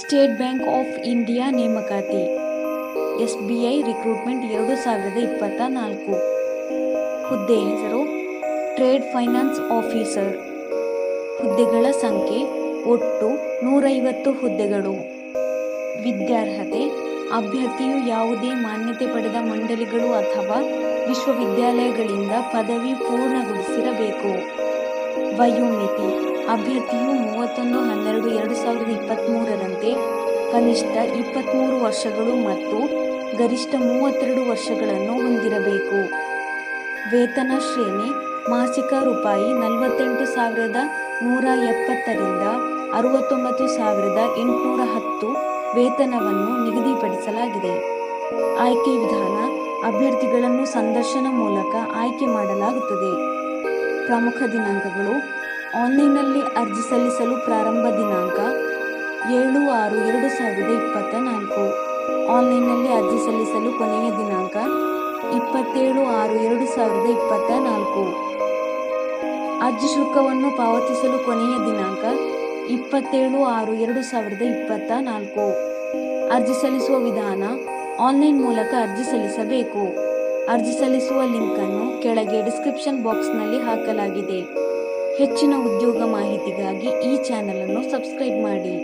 State bank of India ನೇಮಕಾತಿ S B I recruitment ಎರಡು ಸಾವಿರದ ಇಪ್ಪತ್ತ ನಾಲ್ಕು ಹುದ್ದೆ ಹೆಸರು, ಟ್ರೇಡ್ ಫೈನಾನ್ಸ್ ಆಫೀಸರ್. ಹುದ್ದೆಗಳ ಸಂಖ್ಯೆ, ಒಟ್ಟು ನೂರೈವತ್ತು ಹುದ್ದೆಗಳು. ವಿದ್ಯಾರ್ಹತೆ, ಅಭ್ಯರ್ಥಿಯು ಯಾವುದೇ ಮಾನ್ಯತೆ ಪಡೆದ ಮಂಡಳಿಗಳು ಅಥವಾ ವಿಶ್ವವಿದ್ಯಾಲಯಗಳಿಂದ ಪದವಿ ಪೂರ್ಣಗೊಳಿಸಿರಬೇಕು. ವಯೋಮಿತಿ, ಅಭ್ಯರ್ಥಿಯು ಮೂವತ್ತೊಂದು ಹನ್ನೆರಡು ಎರಡು ಸಾವಿರದ ಕನಿಷ್ಠ ಇಪ್ಪತ್ತ್ಮೂರು ವರ್ಷಗಳು ಮತ್ತು ಗರಿಷ್ಠ ಮೂವತ್ತೆರಡು ವರ್ಷಗಳನ್ನು ಹೊಂದಿರಬೇಕು. ವೇತನ ಶ್ರೇಣಿ ಮಾಸಿಕ ರೂಪಾಯಿ ನಲವತ್ತೆಂಟು ಸಾವಿರದ ನೂರ ಎಪ್ಪತ್ತರಿಂದ ಅರವತ್ತೊಂಬತ್ತು ಸಾವಿರದ ಎಂಟುನೂರ ಹತ್ತು ವೇತನವನ್ನು ನಿಗದಿಪಡಿಸಲಾಗಿದೆ. ಆಯ್ಕೆ ವಿಧಾನ ಅಭ್ಯರ್ಥಿಗಳನ್ನು ಸಂದರ್ಶನ ಮೂಲಕ ಆಯ್ಕೆ ಮಾಡಲಾಗುತ್ತದೆ. ಪ್ರಮುಖ ದಿನಾಂಕಗಳು ಆನ್ಲೈನ್ನಲ್ಲಿ ಅರ್ಜಿ ಸಲ್ಲಿಸಲು ಪ್ರಾರಂಭ ದಿನಾಂಕ ನಾಲ್ಕು ಆನ್ಲೈನ್ನಲ್ಲಿ ಅರ್ಜಿ ಸಲ್ಲಿಸಲು ಕೊನೆಯ ದಿನಾಂಕ ಇಪ್ಪತ್ತೇಳು ಆರು ಎರಡು ಸಾವಿರದ ಇಪ್ಪತ್ತ ನಾಲ್ಕು ಅರ್ಜಿ ಶುಲ್ಕವನ್ನು ಪಾವತಿಸಲು ಕೊನೆಯ ದಿನಾಂಕ ಇಪ್ಪತ್ತೇಳು ಆರು ಎರಡು ಸಾವಿರದ ಇಪ್ಪತ್ತ ನಾಲ್ಕು ಅರ್ಜಿ ಸಲ್ಲಿಸುವ ವಿಧಾನ ಆನ್ಲೈನ್ ಮೂಲಕ ಅರ್ಜಿ ಸಲ್ಲಿಸಬೇಕು. ಅರ್ಜಿ ಸಲ್ಲಿಸುವ ಲಿಂಕನ್ನು ಕೆಳಗೆ ಡಿಸ್ಕ್ರಿಪ್ಷನ್ ಬಾಕ್ಸ್ನಲ್ಲಿ ಹಾಕಲಾಗಿದೆ. ಹೆಚ್ಚಿನ ಉದ್ಯೋಗ ಮಾಹಿತಿಗಾಗಿ ಈ ಚಾನಲನ್ನು ಸಬ್ಸ್ಕ್ರೈಬ್ ಮಾಡಿ.